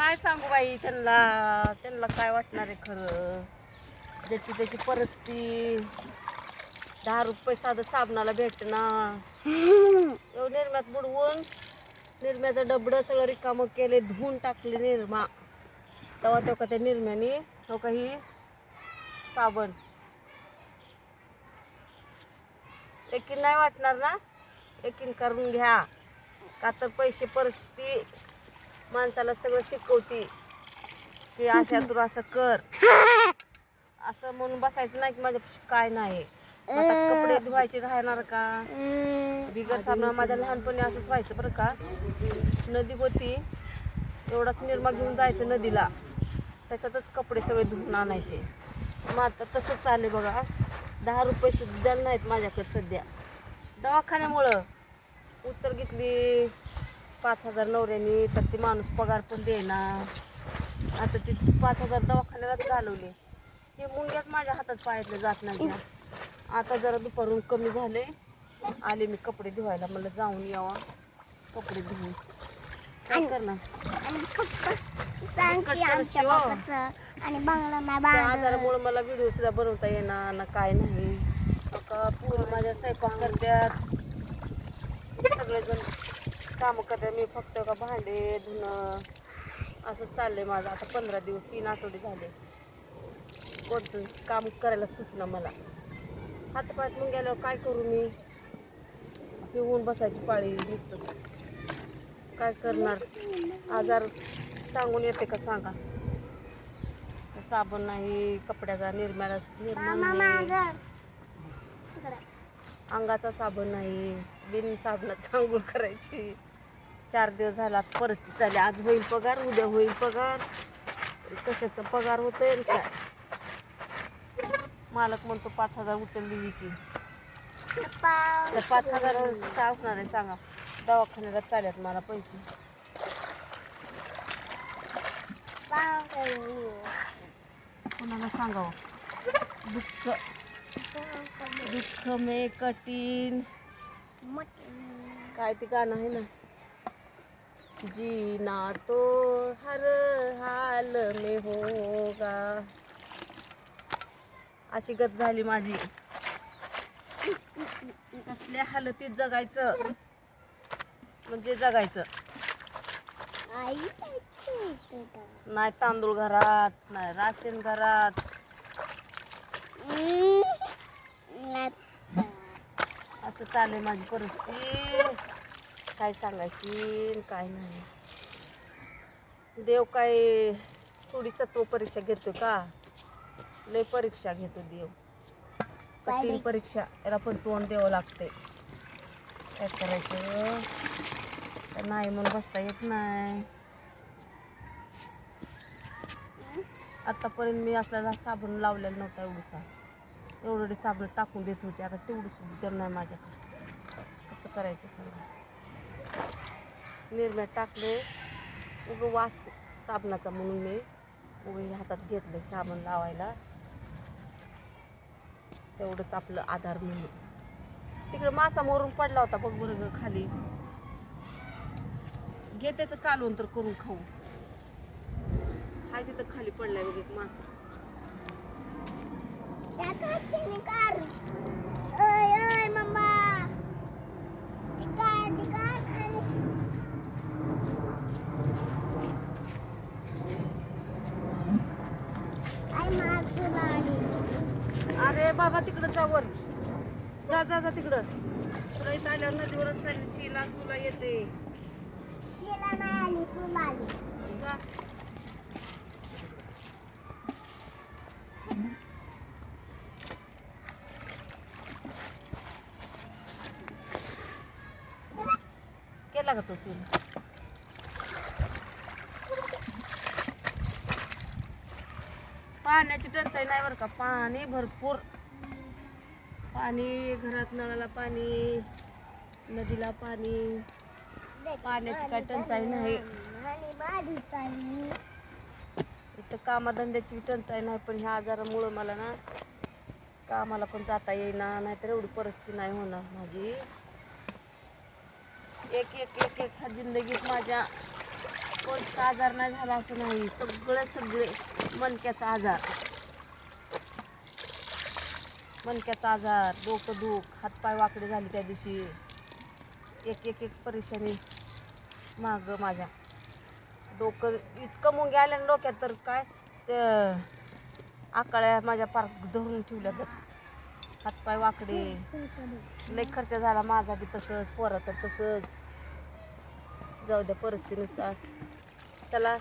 काय सांगू बाई त्यांना त्यांना काय वाटणार आहे खरं? ज्याची त्याची परिस्थिती दहा रुपये साधं साबणाला भेटणार निर्म्यात बुडवून निर्म्याचं डबडं सगळं रिकामं केले धुवून टाकले निर्मा. तेव्हा तेव्हा त्या निर्म्याने तो काही साबण. एकीन नाही वाटणार ना? एकीन करून घ्या. का तर पैसे परिस्थिती माणसाला सगळं शिकवती की अशा तू असं कर. असं म्हणून बसायचं नाही की माझ्या काय नाही. आता कपडे धुवायचे राहणार का? बिगर साबणा माझ्या लहानपणी असंच व्हायचं बरं का. नदी होती. एवढाच निर्मा घेऊन जायचं नदीला. त्याच्यातच कपडे सगळे धुवून आणायचे. मग आता तसंच चालले बघा. दहा रुपये सुद्धा नाहीत माझ्याकडे सध्या. दवाखान्यामुळं. उचल घेतली. पाच हजार नवऱ्यानी तर ती माणूस पगार पण देणार आता ती पाच हजार दवाखान्यालाच घालवले. हे मुंग्याच माझ्या हातात पायातले जात नाही. आता जरा दुपारून कमी झाले आले मी कपडे धुवायला. मला जाऊन यावा. कपडे धुवून. काय करणार? हो. आजारामुळे मला व्हिडिओ सुद्धा बनवता येणार ना काय नाही. पूर्ण माझ्या स्वयंपाक करत्यात सगळेजण कामं करतात मी फक्त का भांडे धुणं असं चाललंय माझं. आता पंधरा दिवस तीन आठवडे झाले. कोणतं काम करायला सुचलं मला. हातपात मग गेल्यावर काय करू मी? पिऊन बसायची पाळी दिसत काय करणार? आजार सांगून येते का सांगा? साबण नाही कपड्याचा निर्म्याला निर्मा मामा नाही. माझं इकडं. अंगाचा साबण नाही बिन साबणात आंघोळ करायची. चार दिवस झाला परिस्थिती चालली. आज होईल पगार उद्या होईल पगार. कशाचा पगार होतोय काय? मालक म्हणतो पाच हजार उचलली की. पप्पा त्या पाच हजार काय होणार आहे सांगा. दवाखान्याला चालत मला पैसे. कोणाला सांगावं? दुःख. दुःख मे कठीण. काय ते गाणं आहे ना? जीना तो हर हाल में होगा। अशी गत झाली माझी. कसल्या हालतीत जगायचं? म्हणजे जगायचं. नाही तांदूळ घरात नाही राशन घरात. असं चाललंय माझी परिस्थिती. काय सांगायची? काय नाही. देव काय थोडी सत्व परीक्षा घेतो का? लय परीक्षा घेतो देव. कठीण परीक्षा याला पण तोंड द्यावं लागते काय करायचं? तर नाही म्हणून बसता येत नाही. आतापर्यंत मी असल्याला साबण लावलेला नव्हता एवढसा. एवढे साबण टाकून देत होते. आता तेवढं सुद्धा नाही माझ्याकडे. कसं करायचं सांगा? निर्म्यात टाकले. उगं वास साबणाचा म्हणून मी उगं हे हातात घेतलं साबण लावायला. तेवढंच आपलं आधार म्हणून. तिकडे मासा मोरून पडला होता बघ बरं गं खाली. घे त्याचं कालवण तर करून खाऊ. हाय तिथं खाली पडलाय बघ एक मासा. ओय ओय मम्मा ती कार ती कार आणि आई माझं लाडी अरे बाबा तिकडं जा वर. जा जा जा तिकडं. तुला इथं आल्यावर नदीवरच चालली. शिला तुला येते. शिला नाही आली तुला आली. जा. केला का तो शिला पाण्याची टंचाई नाही बरं का? पाणी भरपूर. पाणी घरात नळाला पाणी नदीला पाणी पाण्याची काय टंचाई नाही इथं कामाधंद्याची टंचाई नाही पण ह्या आजारामुळं मला ना कामाला पण जाता येईना नाहीतर एवढी परिस्थिती नाही होणार माझी. एक एक एक एक ह्या जिंदगीत माझ्या कोणता आजार नाही झाला असं नाही. सगळे सगळे मनक्याचा आजार. मणक्याचा आजार डोकं दुख हातपाय वाकडे झाले त्या दिवशी. एक एक एक परेशानी माग माझ्या. डोकं इतकं मुंगे आल्या ना डोक्यात तर काय ते आकाळ्या माझ्या पार धरून ठेवल्या तर. हातपाय वाकडे. लई खर्च झाला माझा बी तसंच पोराचा तसंच. जाऊ द्या परिस्थितीनुसार. चला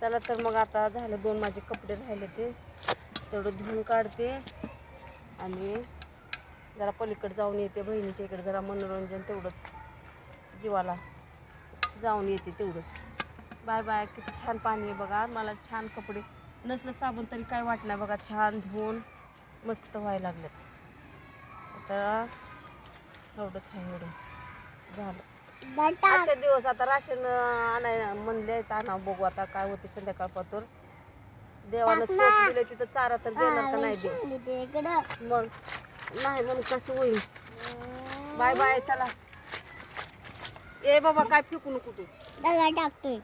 चला तर मग आता झालं दोन माझे कपडे राहिले ते. तेवढं धुवून काढते. आणि जरा पलीकडे जाऊन येते बहिणीच्या इकडे जरा मनोरंजन तेवढंच जीवाला जाऊन येते तेवढंच. बाय बाय किती छान पाणी आहे बघा मला छान कपडे नसलं साबण तरी काय वाटणार बघा छान धुवून मस्त व्हायला लागलेत. आता एवढंच आहे एवढं. झालं. आजच्या दिवस आता राशन आणाय म्हणले तर आणा बघू आता काय होते संध्याकाळपातूर ना. चोच दिले तिथं चारा तर देणार का नाही दे मग नाही म्हणून कसं होईल? बाय बाय चला. ए बाबा काय फेकू नको तू? दगड टाकतोय.